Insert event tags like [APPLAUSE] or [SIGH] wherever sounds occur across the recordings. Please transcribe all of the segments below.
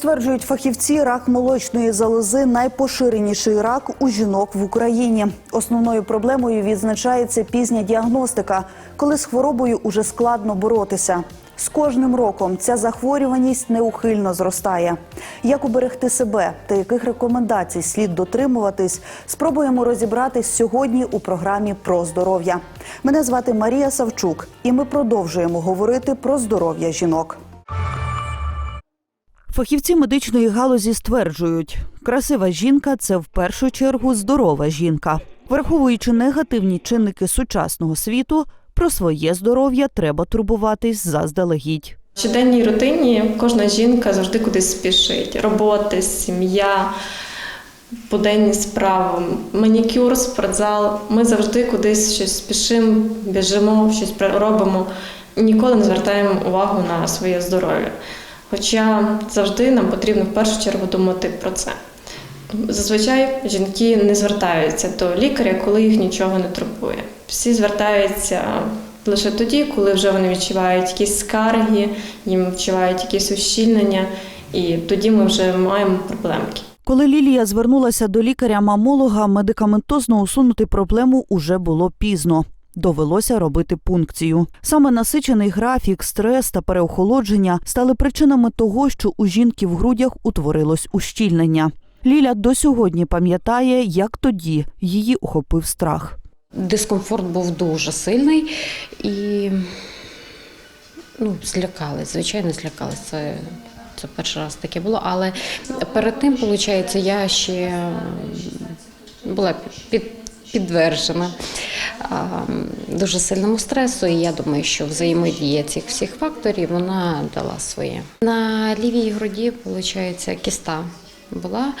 Стверджують фахівці, рак молочної залози найпоширеніший рак у жінок в Україні. Основною проблемою відзначається пізня діагностика, коли з хворобою уже складно боротися. З кожним роком ця захворюваність неухильно зростає. Як уберегти себе та яких рекомендацій слід дотримуватись, спробуємо розібратись сьогодні у програмі про здоров'я. Мене звати Марія Савчук, і ми продовжуємо говорити про здоров'я жінок. Фахівці медичної галузі стверджують, красива жінка це в першу чергу здорова жінка. Враховуючи негативні чинники сучасного світу, про своє здоров'я треба турбуватись заздалегідь. В щоденній рутині кожна жінка завжди кудись спішить. Роботи, сім'я, буденні справи, манікюр, спортзал. Ми завжди кудись щось спішимо, біжимо, щось робимо. Ніколи не звертаємо увагу на своє здоров'я. Хоча завжди нам потрібно в першу чергу думати про це. Зазвичай жінки не звертаються до лікаря, коли їх нічого не турбує. Всі звертаються лише тоді, коли вже вони відчувають якісь скарги, їм відчувають якісь ущільнення, і тоді ми вже маємо проблемки. Коли Лілія звернулася до лікаря-мамолога, медикаментозно усунути проблему уже було пізно. Довелося робити пункцію. Саме насичений графік, стрес та переохолодження стали причинами того, що у жінки в грудях утворилось ущільнення. Ліля до сьогодні пам'ятає, як тоді її охопив страх. Дискомфорт був дуже сильний і ну, злякались, звичайно, злякались. Це, це перший раз таке було. Але перед тим, виходить, я ще була під, підтверджена дуже сильному стресу, і я думаю, що взаємодія цих всіх факторів вона дала своє. На лівій груді, виходить, кіста була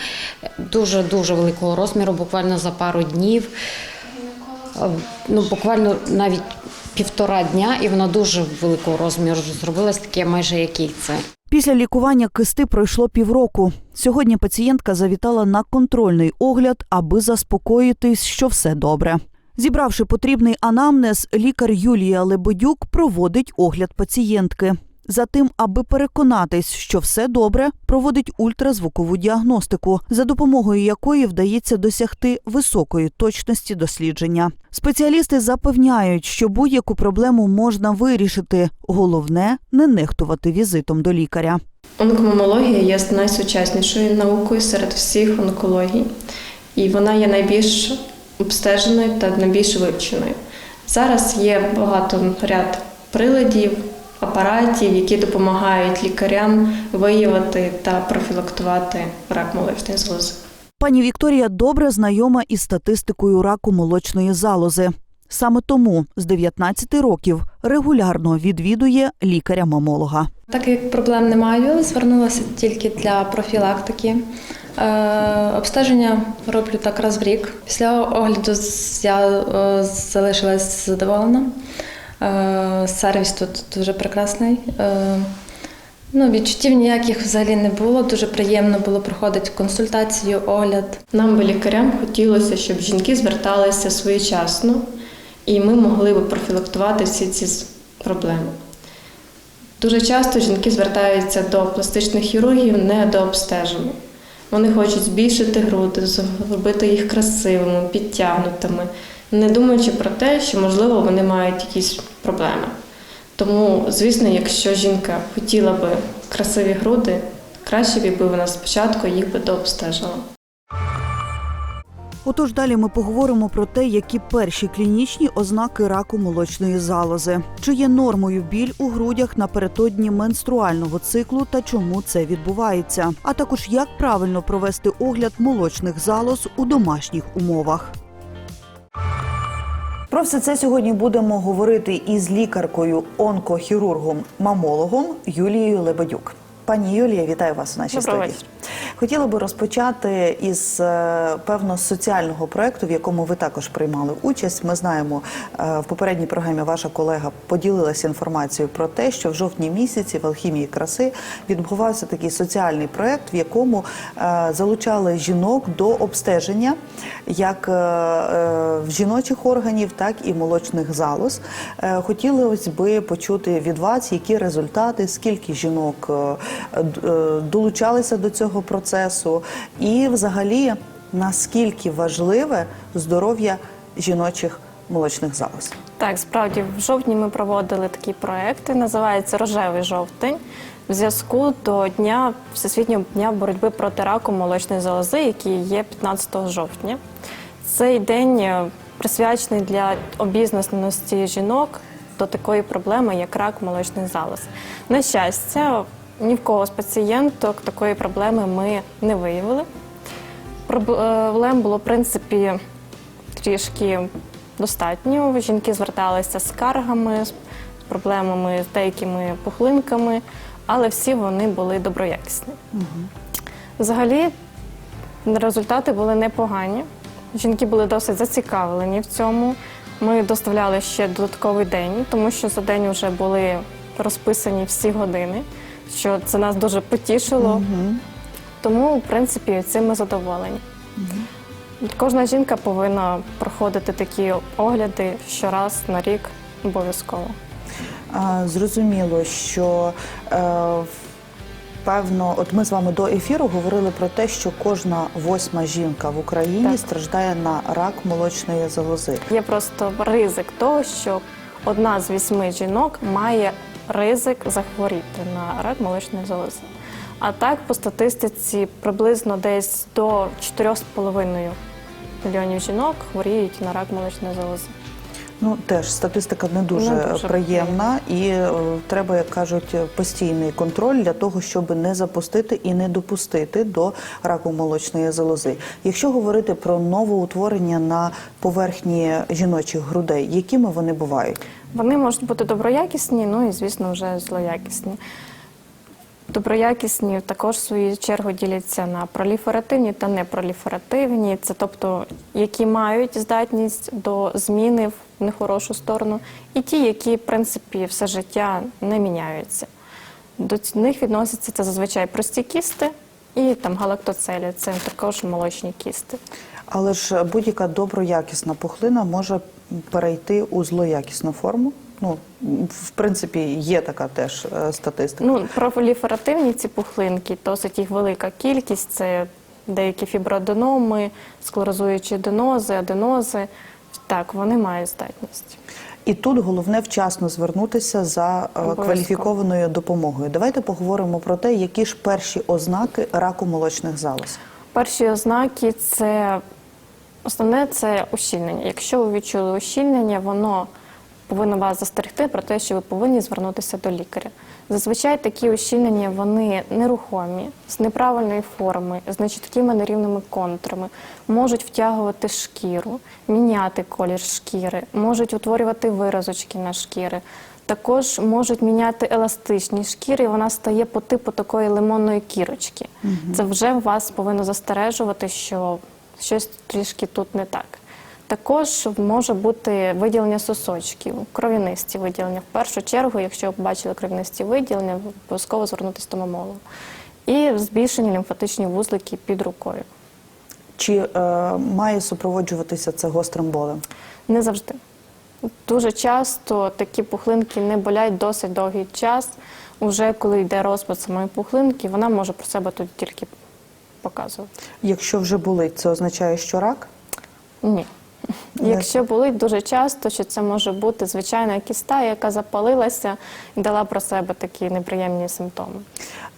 дуже дуже великого розміру, буквально за пару днів. Ну, буквально навіть півтора дня, і вона дуже великого розміру зробилась таке майже як яйце. Після лікування кисти пройшло півроку. Сьогодні пацієнтка завітала на контрольний огляд, аби заспокоїтись, що все добре. Зібравши потрібний анамнез, лікар Юлія Лебедюк проводить огляд пацієнтки. Затим, аби переконатись, що все добре, проводить ультразвукову діагностику, за допомогою якої вдається досягти високої точності дослідження. Спеціалісти запевняють, що будь-яку проблему можна вирішити. Головне не нехтувати візитом до лікаря. Онкомомологія є найсучаснішою наукою серед всіх онкологій, і вона є найбільш обстеженою та найбільш вивченою. Зараз є багато ряд приладів, апаратів, які допомагають лікарям виявити та профілактувати рак молочної залози. Пані Вікторія добре знайома із статистикою раку молочної залози. Саме тому з 19 років регулярно відвідує лікаря-мамолога. Так як проблем не маю, звернулася тільки для профілактики. Е, обстеження роблю так раз в рік. Після огляду я е, залишилась задоволена. Е, сервіс тут дуже прекрасний. Е, ну, відчуттів ніяких взагалі не було. Дуже приємно було проходити консультацію, огляд. Нам би лікарям хотілося, щоб жінки зверталися своєчасно, і ми могли би профілактувати всі ці проблеми. Дуже часто жінки звертаються до пластичних хірургів не до обстеження. Вони хочуть збільшити груди, зробити їх красивими, підтягнутими, не думаючи про те, що, можливо, вони мають якісь проблеми. Тому, звісно, якщо жінка хотіла би красиві груди, краще б, вона спочатку їх би дообстежила. Отож, далі ми поговоримо про те, які перші клінічні ознаки раку молочної залози, чи є нормою біль у грудях напередодні менструального циклу та чому це відбувається, а також як правильно провести огляд молочних залоз у домашніх умовах. Про все це сьогодні будемо говорити із лікаркою, онкохірургом, мамологом Юлією Лебедюк. Пані Юлія, вітаю вас у нашій Доброго студії. вечора. Хотіла би розпочати із е, певно соціального проекту, в якому ви також приймали участь. Ми знаємо е, в попередній програмі. Ваша колега поділилася інформацією про те, що в жовтні місяці в алхімії краси відбувався такий соціальний проект, в якому е, залучали жінок до обстеження як в жіночих органів, так і молочних залоз. Хотілося би почути від вас, які результати, скільки жінок долучалися до цього процесу, і взагалі наскільки важливе здоров'я жіночих молочних залоз? Так, справді в жовтні ми проводили такі проекти, називається Рожевий жовтень. В зв'язку до дня Всесвітнього дня боротьби проти раку молочної залози, який є 15 жовтня. Цей день е, присвячений для обізнаності жінок до такої проблеми, як рак молочних залоз. На щастя, ні в кого з пацієнток такої проблеми ми не виявили. Проблем було, в принципі, трішки достатньо. Жінки зверталися з скаргами, з проблемами, з деякими пухлинками, але всі вони були доброякісні. Взагалі, результати були непогані. Жінки були досить зацікавлені в цьому. Ми доставляли ще додатковий день, тому що за день вже були розписані всі години, що це нас дуже потішило. Тому, в принципі, цим ми задоволені. Кожна жінка повинна проходити такі огляди щораз на рік обов'язково. Зрозуміло, що е, певно, от ми з вами до ефіру говорили про те, що кожна восьма жінка в Україні Так. страждає на рак молочної залози. Є просто ризик того, що одна з вісьми жінок має ризик захворіти на рак молочної залози. А так, по статистиці, приблизно десь до 4,5 мільйонів жінок хворіють на рак молочної залози. Ну теж статистика не дуже, Не дуже приємна, і е, треба, як кажуть, постійний контроль для того, щоб не запустити і не допустити до раку молочної залози. Якщо говорити про новоутворення на поверхні жіночих грудей, якими вони бувають? Вони можуть бути доброякісні, ну і, звісно, вже злоякісні. Доброякісні також в свою чергу діляться на проліферативні та непроліферативні, це тобто, які мають здатність до зміни в нехорошу сторону, і ті, які, в принципі, все життя не міняються. До них відносяться це зазвичай прості кісти і там галактоцелі, це також молочні кісти. Але ж будь-яка доброякісна пухлина може перейти у злоякісну форму. Ну, в принципі, є така теж е, статистика. Ну, проліферативні ці пухлинки, досить їх велика кількість. Це деякі фіброаденоми, склерозуючі аденози, аденози. Так, вони мають здатність. І тут головне вчасно звернутися за е, Обов'язково. кваліфікованою допомогою. Давайте поговоримо про те, які ж перші ознаки раку молочних залоз. Перші ознаки це основне це ущільнення. Якщо ви відчули ущільнення, воно повинно вас застерегти про те, що ви повинні звернутися до лікаря. Зазвичай такі ущільнення вони нерухомі, з неправильної форми, з нечіткими нерівними контурами, можуть втягувати шкіру, міняти колір шкіри, можуть утворювати виразочки на шкіри. Також можуть міняти еластичність шкіри, і вона стає по типу такої лимонної кірочки. Це вже вас повинно застережувати, що щось трішки тут не так. Також може бути виділення сосочків, кров'янисті виділення. В першу чергу, якщо ви побачили кров'янисті виділення, обов'язково звернутися до мамолога. І збільшені лімфатичні вузлики під рукою. Чи е, має супроводжуватися це гострим болем? Не завжди. Дуже часто такі пухлинки не болять досить довгий час. Уже коли йде розпад самої пухлинки, вона може про себе тут тільки показувати. Якщо вже болить, це означає, що рак? Ні. Якщо болить дуже часто, що це може бути звичайна кіста, яка запалилася і дала про себе такі неприємні симптоми.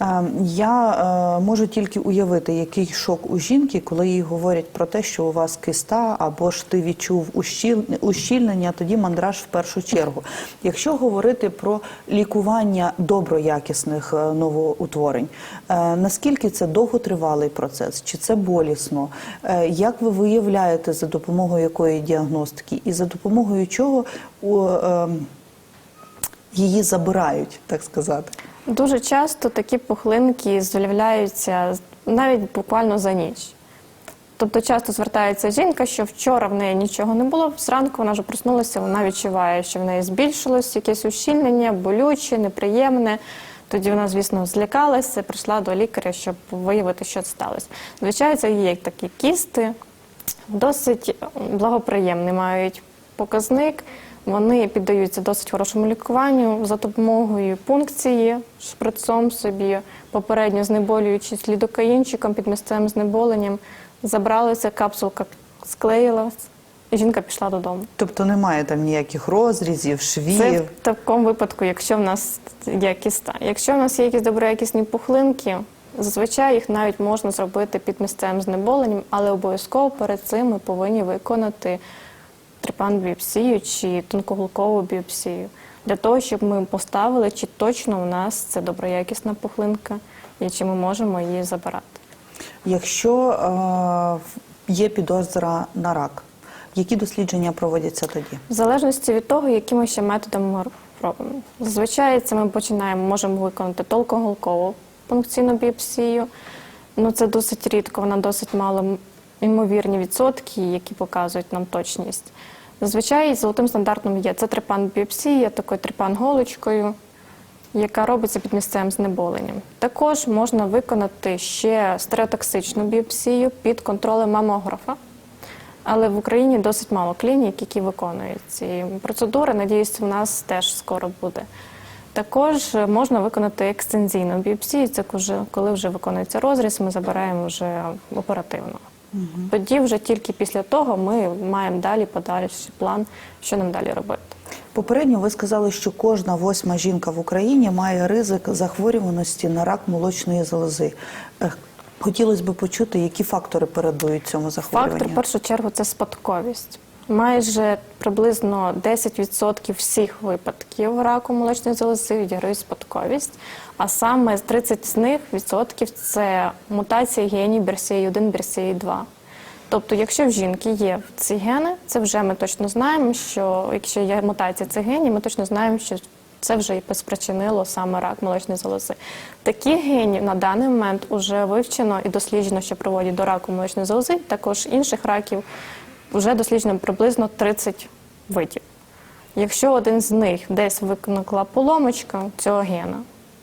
Е, Я е, можу тільки уявити, який шок у жінки, коли їй говорять про те, що у вас киста, або ж ти відчув ущільнення, тоді мандраж в першу чергу. Якщо говорити про лікування доброякісних е, новоутворень, наскільки це довготривалий процес, чи це болісно? Як ви виявляєте за допомогою якої діагностики, і за допомогою чого у, е, її забирають, так сказати? Дуже часто такі пухлинки з'являються навіть буквально за ніч. Тобто часто звертається жінка, що вчора в неї нічого не було, зранку вона вже проснулася, вона відчуває, що в неї збільшилось якесь ущільнення, болюче, неприємне. Тоді вона, звісно, злякалася, прийшла до лікаря, щоб виявити, що сталося. Звичайно, є такі кісти, досить благоприємний мають показник. Вони піддаються досить хорошому лікуванню за допомогою пункції, шприцом собі, попередньо знеболюючись лідокаїнчиком під місцевим знеболенням, забралися, капсулка склеїлась, і жінка пішла додому. Тобто немає там ніяких розрізів, швів. Це в такому випадку, якщо в нас є кіста. Якщо в нас є якісь доброякісні пухлинки, зазвичай їх навіть можна зробити під місцевим знеболенням, але обов'язково перед цим ми повинні виконати трепан-біопсію чи тонкоглукову біопсію. Для того, щоб ми поставили, чи точно у нас це доброякісна пухлинка, і чи ми можемо її забирати. Якщо е, є підозра на рак, які дослідження проводяться тоді? В залежності від того, якими ще методами ми робимо. Зазвичай це ми починаємо, можемо виконати толкоголкову пункційну біопсію. Ну це досить рідко, вона досить мало ймовірні відсотки, які показують нам точність. Зазвичай золотим стандартом є це трепан біопсія, такою трепан голочкою, яка робиться під місцевим знеболенням. Також можна виконати ще стереотоксичну біопсію під контролем мамографа. Але в Україні досить мало клінік, які виконують ці процедури. Надіюсь, у нас теж скоро буде. Також можна виконати екстензійну біопсію. Це вже- коли вже виконується розріз, ми забираємо вже оперативно. Тоді вже тільки після того ми маємо далі подальший план, що нам далі робити. Попередньо ви сказали, що кожна восьма жінка в Україні має ризик захворюваності на рак молочної залози. Е, Хотілося б почути, які фактори передують цьому захворюванню. Фактор в першу чергу це спадковість. Майже приблизно 10% всіх випадків раку молочної залози генерують спадковість, а саме 30 з них відсотків це мутація генів BRCA1, BRCA2. Тобто, якщо в жінки є ці гени, це вже ми точно знаємо, що якщо є мутація цих генів, ми точно знаємо, що це вже і спричинило саме рак молочної залози. Такі генів на даний момент вже вивчено і досліджено, що проводять до раку молочної залози, також інших раків вже досліджено приблизно 30 видів. Якщо один з них десь виникла поломочка цього гена,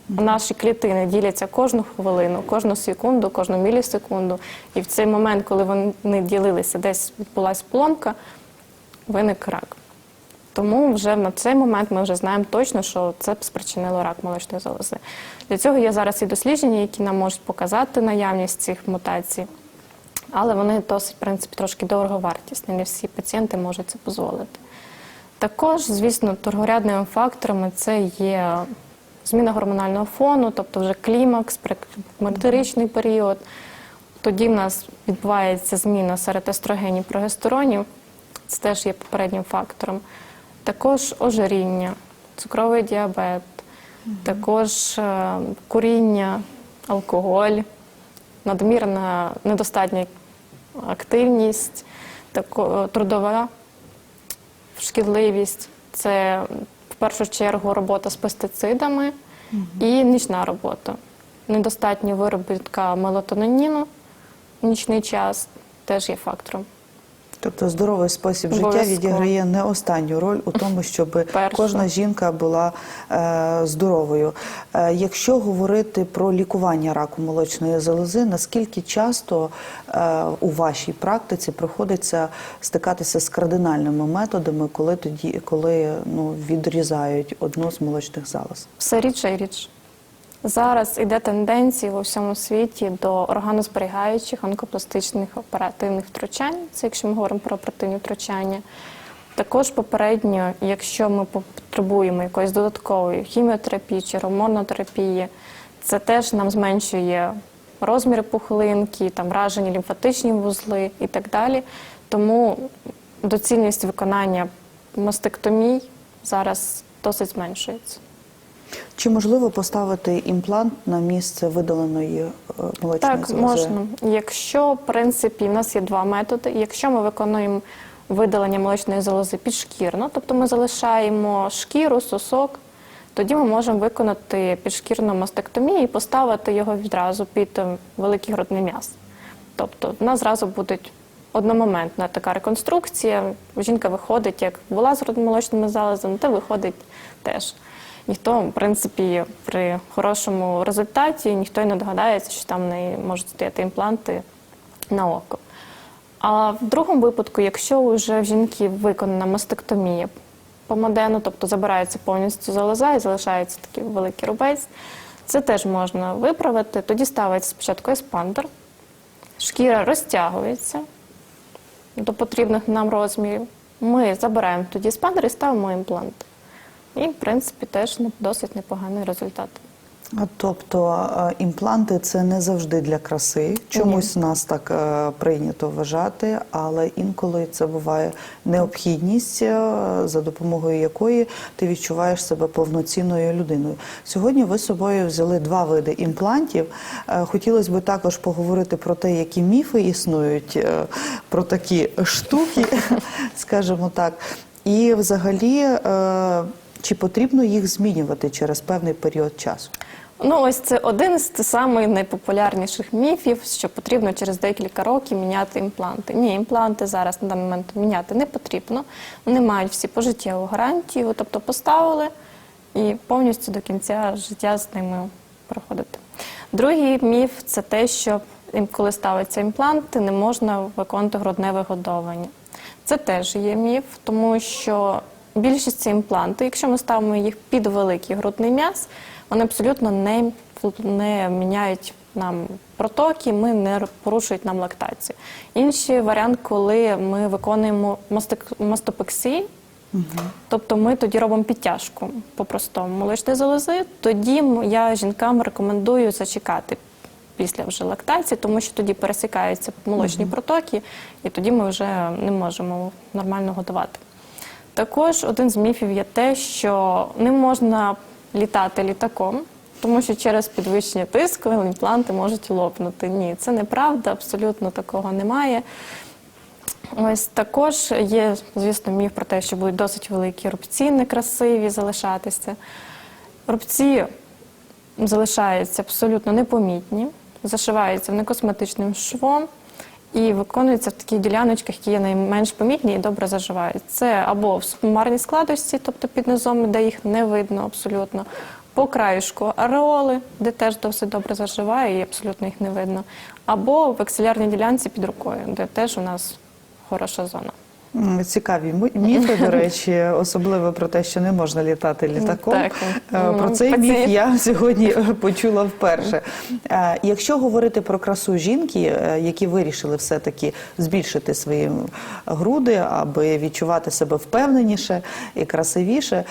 наші клітини діляться кожну хвилину, кожну секунду, кожну мілісекунду. І в цей момент, коли вони ділилися, десь відбулася поломка, виник рак. Тому вже на цей момент ми вже знаємо точно, що це спричинило рак молочної залози. Для цього є зараз і дослідження, які нам можуть показати наявність цих мутацій, але вони досить, в принципі, трошки дороговартісні. Не всі пацієнти можуть це дозволити. Також, звісно, торгорядними факторами це є зміна гормонального фону, тобто вже клімакс, предклімактеричний період. Тоді в нас відбувається зміна серед естрогенів і прогестеронів. Це теж є попереднім фактором. Також ожиріння, цукровий діабет, також е, куріння, алкоголь, надмірна недостатня активність, тако- трудова шкідливість. Це в першу чергу робота з пестицидами і нічна робота. Недостатня виробітка мелатоніну в нічний час теж є фактором. Тобто здоровий спосіб життя відіграє не останню роль у тому, щоб [LAUGHS] кожна жінка була е, здоровою. Е, якщо говорити про лікування раку молочної залози, наскільки часто е, у вашій практиці приходиться стикатися з кардинальними методами, коли тоді, коли ну, відрізають одну з молочних залоз? Все рідше і рідше. Зараз іде тенденція у всьому світі до органозберігаючих онкопластичних оперативних втручань. Це якщо ми говоримо про оперативні втручання. Також попередньо, якщо ми потребуємо якоїсь додаткової хіміотерапії чи гормонотерапії, це теж нам зменшує розміри пухлинки, там вражені лімфатичні вузли і так далі. Тому доцільність виконання мастектомій зараз досить зменшується. Чи можливо поставити імплант на місце видаленої е, молочної Так, залози? можна. Якщо, в принципі, в нас є два методи. Якщо ми виконуємо видалення молочної залози підшкірно, тобто ми залишаємо шкіру, сосок, тоді ми можемо виконати підшкірну мастектомію і поставити його відразу під е, великий грудний м'яз. Тобто в нас зразу буде одномоментна така реконструкція. Жінка виходить, як була з молочними залозами, то виходить теж. Ніхто, в принципі, при хорошому результаті ніхто й не догадається, що там в неї можуть стояти імпланти на око. А в другому випадку, якщо вже в жінки виконана мастектомія по модену, тобто забирається повністю залоза і залишається такий великий рубець. Це теж можна виправити. Тоді ставиться спочатку еспандер, шкіра розтягується до потрібних нам розмірів. Ми забираємо тоді еспандер і ставимо імплант. І, в принципі, теж досить непоганий результат. А, Тобто імпланти це не завжди для краси. Чомусь нас так е, прийнято вважати, але інколи це буває необхідність, е, за допомогою якої ти відчуваєш себе повноцінною людиною. Сьогодні ви з собою взяли два види імплантів. Е, Хотілося б також поговорити про те, які міфи існують е, про такі штуки, [LAUGHS] скажімо так. І взагалі, е, чи потрібно їх змінювати через певний період часу? Ну, ось це один з самих найпопулярніших міфів, що потрібно через декілька років міняти імпланти. Ні, імпланти зараз на даний момент міняти не потрібно. Вони мають всі пожиттєву гарантію, тобто поставили і повністю до кінця життя з ними проходити. Другий міф це те, що коли ставиться імпланти, не можна виконувати грудне вигодовування. Це теж є міф, тому що більшість ці імпланти, якщо ми ставимо їх під великий грудний м'яз, вони абсолютно не, не міняють нам протоки, ми не порушують нам лактацію. Інший варіант, коли ми виконуємо мастопексію, Тобто ми тоді робимо підтяжку по-простому молочної залози. Тоді я жінкам рекомендую зачекати після вже лактації, тому що тоді пересікаються молочні протоки, і тоді ми вже не можемо нормально годувати. Також один з міфів є те, що не можна літати літаком, тому що через підвищення тиску імпланти можуть лопнути. Ні, це неправда, абсолютно такого немає. Ось також є, звісно, міф про те, що будуть досить великі рубці, некрасиві залишатися. Рубці залишаються абсолютно непомітні, зашиваються некосметичним швом і виконуються в таких діляночках, які є найменш помітні і добре заживають. Це або в сумарній складості, тобто під низом, де їх не видно абсолютно, по краюшку ареоли, де теж досить добре заживає і абсолютно їх не видно, або в акселярній ділянці під рукою, де теж у нас хороша зона. Цікаві міфи, до речі, [LAUGHS] особливо про те, що не можна літати літаком. Так, Е, Про ну, цей міф я сьогодні е, почула вперше. Е, Якщо говорити про красу жінки, які вирішили все-таки збільшити свої груди, аби відчувати себе впевненіше і красивіше,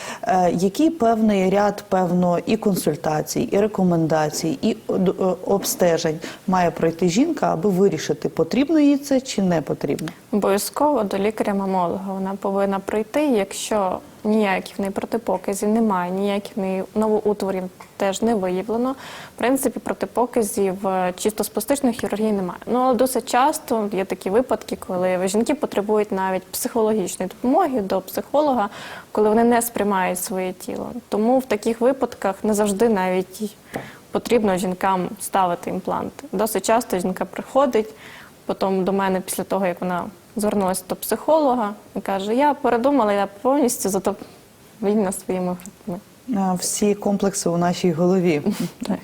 який певний ряд, певно, і консультацій, і рекомендацій, і обстежень має пройти жінка, аби вирішити, потрібно їй це чи не потрібно? Обов'язково до лікаря-мамолога вона повинна прийти, якщо ніяких в неї протипоказів немає, ніяких в неї новоутворів теж не виявлено. В принципі, протипоказів е, чисто з пластичної хірургії немає. Ну але досить часто є такі випадки, коли жінки потребують навіть психологічної допомоги до психолога, коли вони не сприймають своє тіло. Тому в таких випадках не завжди навіть потрібно жінкам ставити імпланти. Досить часто жінка приходить потім до мене після того, як вона звернулася до психолога і каже: Я передумала, я повністю зато вільна своїми грудьми. Всі комплекси у нашій голові. [LAUGHS] Так.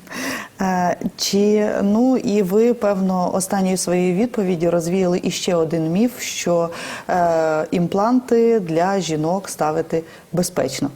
Чи ну і ви певно останньою своєю відповіді розвіяли іще один міф, що е, імпланти для жінок ставити безпечно.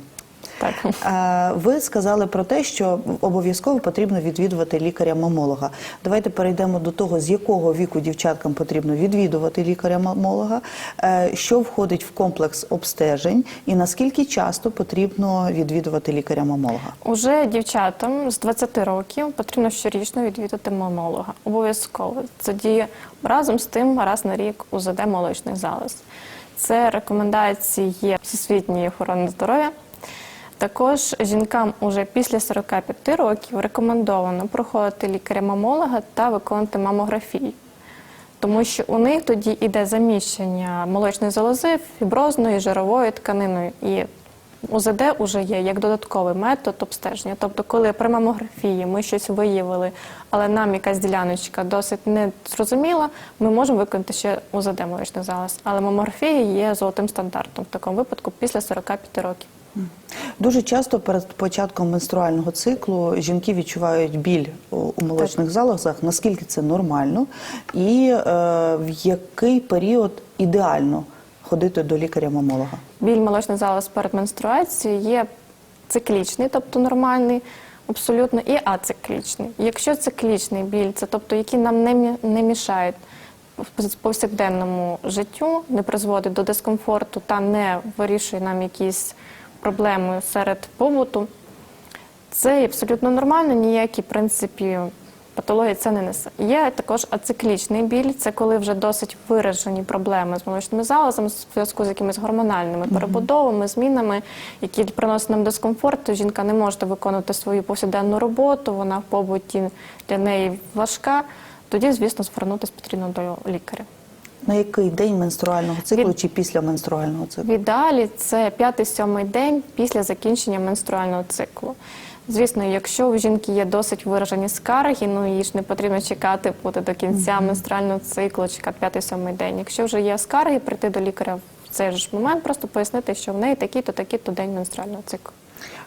Так. Е, Ви сказали про те, що обов'язково потрібно відвідувати лікаря-мамолога. Давайте перейдемо до того, з якого віку дівчаткам потрібно відвідувати лікаря-мамолога, е, що входить в комплекс обстежень, і наскільки часто потрібно відвідувати лікаря-мамолога. Уже дівчатам з 20 років потрібно щорічно відвідати мамолога. Обов'язково. Тоді разом з тим раз на рік УЗД молочних залоз. Це рекомендації є Всесвітньої охорони здоров'я. Також жінкам уже після 45 років рекомендовано проходити лікаря-мамолога та виконувати мамографію. Тому що у них тоді йде заміщення молочної залози фіброзною жировою тканиною. І УЗД вже є як додатковий метод обстеження. Тобто, коли при мамографії ми щось виявили, але нам якась діляночка досить не зрозуміла, ми можемо виконати ще УЗД молочних залоз. Але мамографія є золотим стандартом в такому випадку після 45 років. Дуже часто перед початком менструального циклу жінки відчувають біль у молочних залозах. Наскільки це нормально, і е, в який період ідеально ходити до лікаря-мамолога? Біль молочних залоз перед менструацією є циклічний, тобто нормальний, абсолютно, і ациклічний. Якщо циклічний біль, це тобто, який нам не, не мішають в повсякденному життю, не призводить до дискомфорту та не вирішує нам якісь проблеми серед побуту, це абсолютно нормально, ніякі, в принципі, патології це не несе. Є також ациклічний біль, це коли вже досить виражені проблеми з молочними залозами в зв'язку з якимись гормональними перебудовами, змінами, які приносять нам дискомфорт. то Жінка не може виконувати свою повсякденну роботу, вона в побуті для неї важка. Тоді, звісно, звернутися потрібно до лікаря. На який день менструального циклу Від- чи після менструального В циклу? ідеалі це п'ятий-сьомий день після закінчення менструального циклу. Звісно, якщо у жінки є досить виражені скарги, ну їй ж не потрібно чекати бути до кінця менструального циклу, чекати п'ятий-сьомий день. Якщо вже є скарги, прийти до лікаря в цей ж момент, просто пояснити, що в неї такий-то, такий-то день менструального циклу.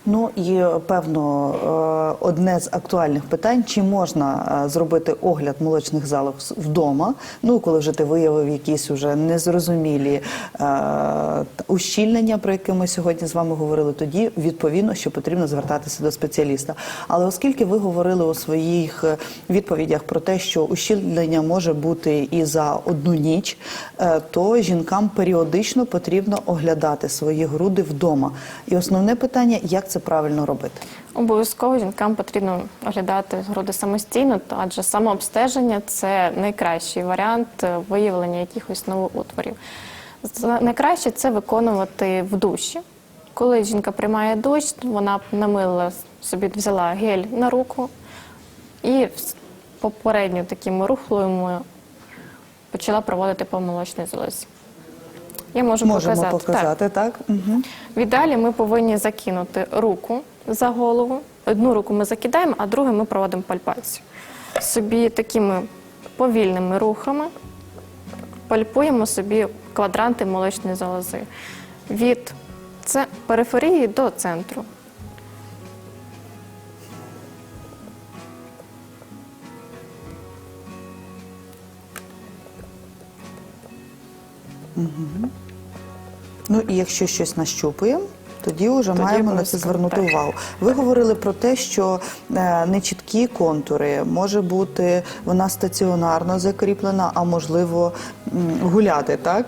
Ну і певно е, одне з актуальних питань: чи можна е, зробити огляд молочних залоз вдома? Ну, коли вже ти виявив якісь уже незрозумілі е, ущільнення, про які ми сьогодні з вами говорили, тоді відповідно, що потрібно звертатися до спеціаліста. Але оскільки ви говорили у своїх е, відповідях про те, що ущільнення може бути і за одну ніч, е, то жінкам періодично потрібно оглядати свої груди вдома. І основне питання, як це правильно робити? Обов'язково жінкам потрібно оглядати груди самостійно, адже самообстеження це найкращий варіант е, виявлення якихось новоутворів. Найкраще це виконувати в душі. Коли жінка приймає душ, вона намилила собі, взяла гель на руку і попередньо такими рухлами почала проводити по молочній залозі. Я можу Можемо показати. Показати, так? Угу. В ідеалі ми повинні закинути руку за голову. Одну руку ми закидаємо, а другу ми проводимо пальпацію. Собі такими повільними рухами пальпуємо собі квадранти молочної залози. Від периферії до центру. Ну і якщо щось нащупуємо, тоді вже Тоді маємо на це звернути так. увагу. Ви говорили про те, що е, нечіткі контури може бути вона стаціонарно закріплена, а можливо гуляти, так?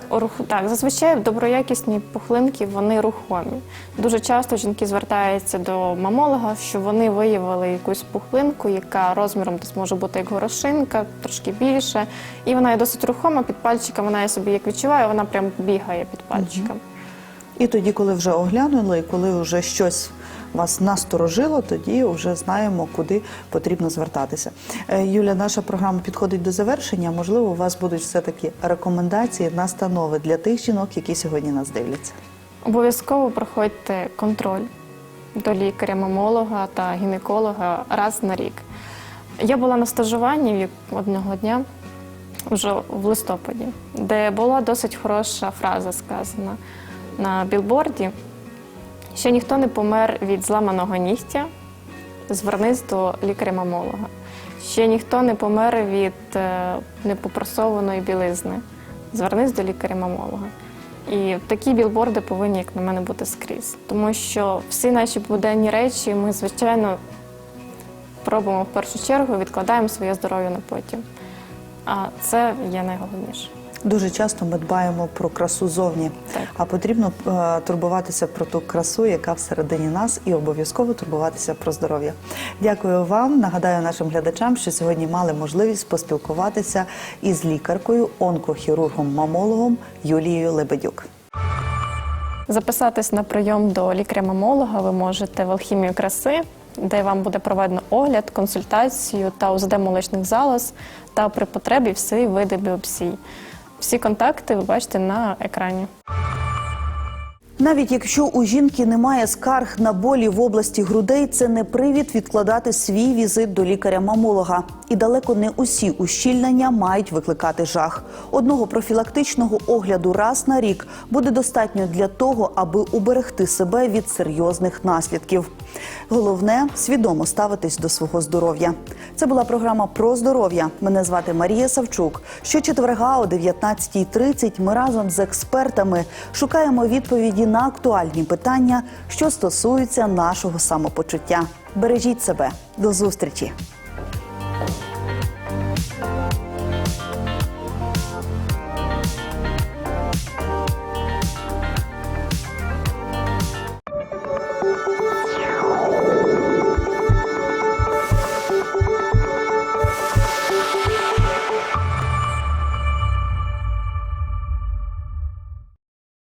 Так, зазвичай доброякісні пухлинки вони рухомі. Дуже часто жінки звертаються до мамолога, що вони виявили якусь пухлинку, яка розміром десь може бути як горошинка, трошки більше. І вона є досить рухома під пальчиком, вона її собі як відчуває, вона прям бігає під пальчиком. І тоді, коли вже оглянули, і коли вже щось вас насторожило, тоді вже знаємо, куди потрібно звертатися. Е, Юля, наша програма підходить до завершення. Можливо, у вас будуть все-таки рекомендації, настанови для тих жінок, які сьогодні нас дивляться. Обов'язково проходьте контроль до лікаря-мамолога та гінеколога раз на рік. Я була на стажуванні одного дня вже в листопаді, де була досить хороша фраза сказана на білборді, що ніхто не помер від зламаного нігтя, звернись до лікаря-мамолога. Ще ніхто не помер від е, непопрасованої білизни. Звернись до лікаря-мамолога. І такі білборди повинні, як на мене, бути скрізь. Тому що всі наші буденні речі ми, звичайно, пробуємо в першу чергу, відкладаємо своє здоров'я на потім. А це є найголовніше. Дуже часто ми дбаємо про красу зовні, Так. а потрібно е, турбуватися про ту красу, яка всередині нас, і обов'язково турбуватися про здоров'я. Дякую вам. Нагадаю нашим глядачам, що сьогодні мали можливість поспілкуватися із лікаркою, онкохірургом-мамологом Юлією Лебедюк. Записатись на прийом до лікаря-мамолога ви можете в алхімію краси, де вам буде проведено огляд, консультацію та УЗД молочних залоз та при потребі всі види біопсій. Всі контакти ви бачите на екрані. Навіть якщо у жінки немає скарг на болі в області грудей, це не привід відкладати свій візит до лікаря-мамолога. І далеко не усі ущільнення мають викликати жах. Одного профілактичного огляду раз на рік буде достатньо для того, аби уберегти себе від серйозних наслідків. Головне свідомо ставитись до свого здоров'я. Це була програма про здоров'я. Мене звати Марія Савчук. Щочетверга о 19.30 ми разом з експертами шукаємо відповіді на актуальні питання, що стосуються нашого самопочуття. Бережіть себе. До зустрічі!